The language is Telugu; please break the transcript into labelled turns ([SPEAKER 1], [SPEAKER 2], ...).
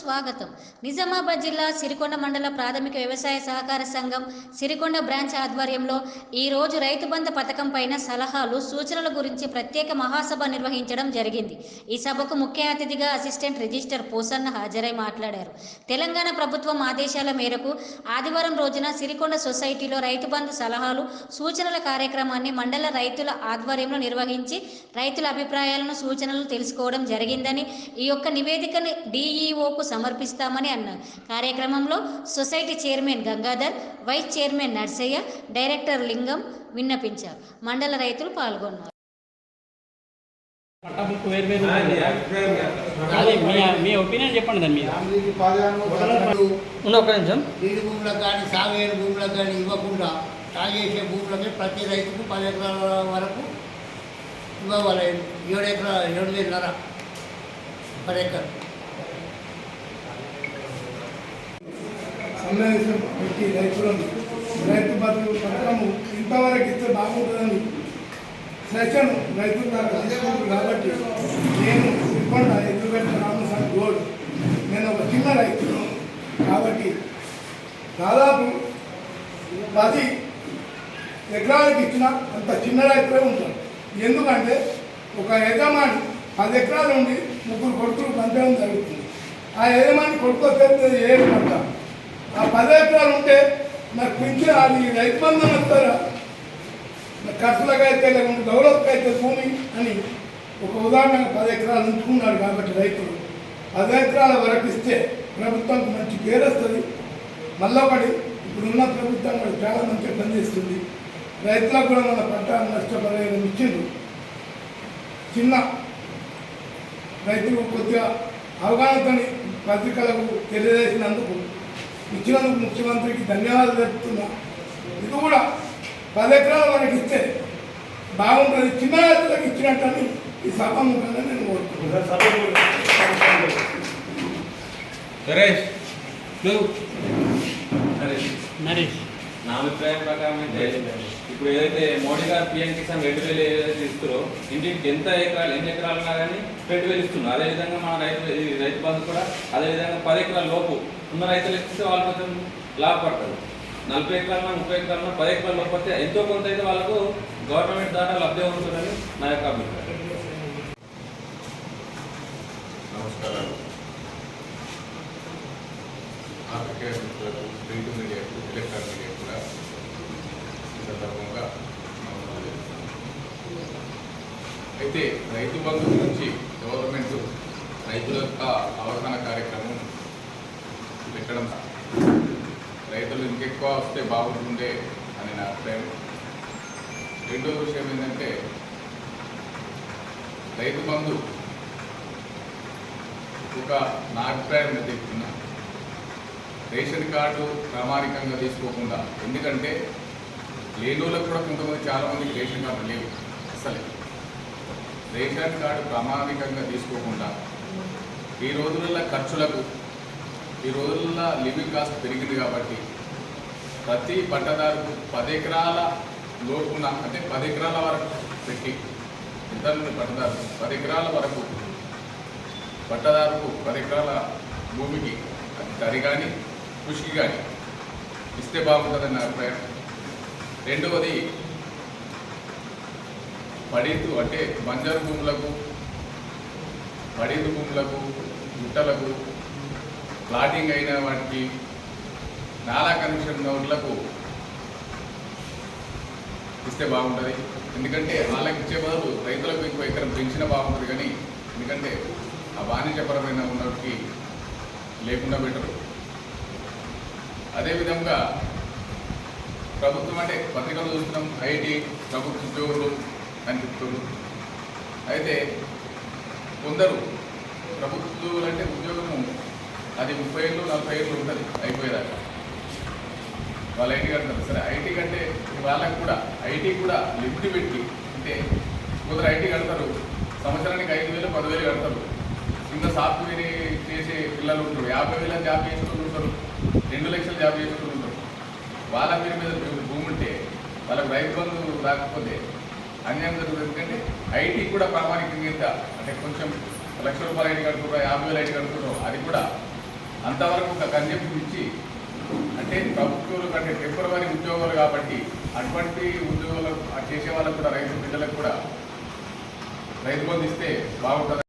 [SPEAKER 1] స్వాగతం. నిజామాబాద్ జిల్లా సిరికొండ మండల ప్రాథమిక వ్యవసాయ సహకార సంఘం సిరికొండ బ్రాంచ్ ఆధ్వర్యంలో ఈరోజు రైతు బంధు పథకం పైన సలహాలు సూచనల గురించి ప్రత్యేక మహాసభ నిర్వహించడం జరిగింది. ఈ సభకు ముఖ్య అతిథిగా అసిస్టెంట్ రిజిస్టర్ పోసన్న హాజరై మాట్లాడారు. తెలంగాణ ప్రభుత్వం ఆదేశాల మేరకు ఆదివారం రోజున సిరికొండ సొసైటీలో రైతు బంధు సలహాలు సూచనల కార్యక్రమాన్ని మండల రైతుల ఆధ్వర్యంలో నిర్వహించి రైతుల అభిప్రాయాలను సూచనలు తెలుసుకోవడం జరిగిందని ఈ యొక్క నివేదికను డిఈఓకు సమర్పిస్తామని అన్నారు. కార్యక్రమంలో society chairman Gangadhar vice chairman Narsaiah director Lingam విన్నపించారు. మండల రైతులు పాల్గొన్నారు.
[SPEAKER 2] మీ మీ ఒపీనియన్ చెప్పండి దాని మీద. నిమిషం.
[SPEAKER 3] నీటి భూములకు కానీ భూములకు కానీ ఇవ్వకుండా సాగేసే భూములకి ప్రతి రైతుకు పది ఎకరాల వరకు ఇవ్వాలి ఏడు ఎకరాల ఏడు వేలన్నర పర్
[SPEAKER 4] సమావేశం పెట్టి రైతులను రైతు బంధు పథకము ఇంతవరకు ఇస్తే బాగుంటుందని సెషన్ రైతుల దాకా తీసుకుంటుంది కాబట్టి నేను సిబ్బంది ఎదురుగట్ట రామస్వామి గోల్డ్ నేను ఒక చిన్న రైతును కాబట్టి దాదాపు పది ఎకరాలకు ఇచ్చిన అంత చిన్న రైతులే ఉంటారు. ఎందుకంటే ఒక యజమాని పది ఎకరాలు ఉండి ముగ్గురు ఆ యజమాని కొడుకు వస్తే ఏడు పంట ఆ పది ఎకరాలు ఉంటే నాకు పింఛన్ అది రైతు బంధం వస్తారా నా ఖర్చులకు అయితే లేకుంటే డెవలప్కి భూమి అని ఒక ఉదాహరణ పది ఎకరాలు ఉంచుకున్నాడు కాబట్టి రైతులు. పది ఎకరాల వరకు ఇస్తే ప్రభుత్వానికి మంచి పేరు వస్తుంది. మళ్ళీ ఒకటి ఇప్పుడున్న ప్రభుత్వం కూడా చాలా మంచిగా పనిచేస్తుంది. రైతులకు కూడా మన పంట నష్టపరిహారం ఇచ్చిండు చిన్న రైతులు కొద్దిగా అవగాహనతో పత్రికలకు తెలియజేసినందుకు ఇచ్చినందుకు ముఖ్యమంత్రికి ధన్యవాదాలు తెలుపుతున్నా. ఇది కూడా పది ఎకరాల వరకు ఇస్తే బాగుంటుంది. చిన్న రైతులకు ఇచ్చినట్టని ఈ సభాముఖంగా నేను కోరుకుంటున్నాను
[SPEAKER 5] సురేష్ నువ్వు. నరేష్.
[SPEAKER 2] నరేష్.
[SPEAKER 5] నా అభిప్రాయం ప్రకారం అయితే ఇప్పుడు ఏదైతే మోడీ గారు పిఎం కిసాన్ రెండు వేలు ఏదైతే ఇస్తారో ఇంటికి ఎంత ఎకరాలు ఎన్ని ఎకరాలు ఉన్నా కానీ రెండు వేలు ఇస్తున్నారు. అదేవిధంగా మన రైతు రైతు బంధు కూడా అదేవిధంగా పది ఎకరాల లోపు ఉన్న రైతులు ఇస్తే వాళ్ళు కొంచెం లాభపడతారు. నలభై ఎకరాల ముప్పై ఎకరాలన్నా పది ఎకరాల లోపు వస్తే ఎంతో కొంత అయితే వాళ్ళకు గవర్నమెంట్ ద్వారా లబ్ధి ఉంటుందని నా యొక్క అభిప్రాయం.
[SPEAKER 6] నమస్కారాలు. అయితే రైతు బంధు గురించి గవర్నమెంట్ రైతుల యొక్క అవగాహన కార్యక్రమం పెట్టడం రైతులు ఇంకెక్కువ వస్తే బాగుంటుండే అని నా అభిప్రాయం. రెండో విషయం ఏంటంటే రైతు బంధు ఒక నా అభిప్రాయం చెప్తున్నా. రేషన్ కార్డు ప్రామాణికంగా తీసుకోకుండా ఎందుకంటే లేని వాళ్ళకు కూడా కొంతమంది చాలామంది రేషన్ కార్డు లేవు. అసలే రేషన్ కార్డు ప్రామాణికంగా తీసుకోకుండా ఈ రోజులలో ఖర్చులకు ఈ రోజుల్లో లివింగ్ కాస్ట్ పెరిగింది కాబట్టి ప్రతి పట్టదారుకు పది ఎకరాల లోపున అంటే పది ఎకరాల వరకు పెట్టి ఇద్దరు పట్టదారు పది ఎకరాల వరకు పట్టదారుకు పది ఎకరాల భూమికి అది తరి కానీ కృషికి కానీ ఇస్తే బాగుంటుందని నా అభిప్రాయం. రెండవది పడితు అంటే బంజరు భూములకు పడితు భూములకు గుట్టలకు ప్లాటింగ్ అయిన వాటికి నాలా కనెక్షన్ నోట్లకు ఇస్తే బాగుంటుంది. ఎందుకంటే వాళ్ళకి ఇచ్చే బదులు రైతులకు ఇంకో ఎకరం పెంచినా బాగుంటుంది కానీ ఎందుకంటే ఆ వాణిజ్యపరమైన ఉన్నటికి లేకుండా పెట్టరు అదేవిధంగా ప్రభుత్వం అంటే పత్రికలు చూస్తున్నాం ఐటీ ప్రభుత్వ ఉద్యోగులు అని చెప్తున్నారు అయితే కొందరు ప్రభుత్వ ఉద్యోగులు అంటే ఉద్యోగము అది ముప్పై ఏళ్ళు నలభై ఏళ్ళు ఉంటుంది అయిపోయేదాకా. వాళ్ళు ఐటీ కడతారు సరే ఐటీ కంటే వాళ్ళకు కూడా ఐటీ కూడా లిమిట్ పెట్టి అంటే కొందరు ఐటీ కడతారు సంవత్సరానికి ఐదు వేలు పదివేలు కడతారు. కింద సాఫ్ట్వేర్ చేసే పిల్లలు ఉంటారు. యాభై వేల జాబ్ చేసుకుంటూ ఉంటారు. రెండు లక్షల జాబ్ చేసుకుంటూ ఉంటారు. వాళ్ళ పేరు మీద భూమి ఉంటే వాళ్ళకి రైతు బంధు రాకపోతే అన్యాయం జరుగుతుంది. ఎందుకంటే ఐటీ కూడా ప్రామాణికంగా ఇంత అంటే కొంచెం లక్ష రూపాయలు ఐటీ కడుతున్నారు యాభై వేలు ఐటీ కడుతున్నారు అది కూడా అంతవరకు ఒక కన్సెప్ట్ ఇచ్చి అంటే ప్రభుత్వాలు కంటే టెంపరవరీ ఉద్యోగాలు కాబట్టి అటువంటి ఉద్యోగాలు చేసే వాళ్ళకు కూడా రైతు బిడ్డలకు కూడా రైతు బంధిస్తే బాగుంటుంది.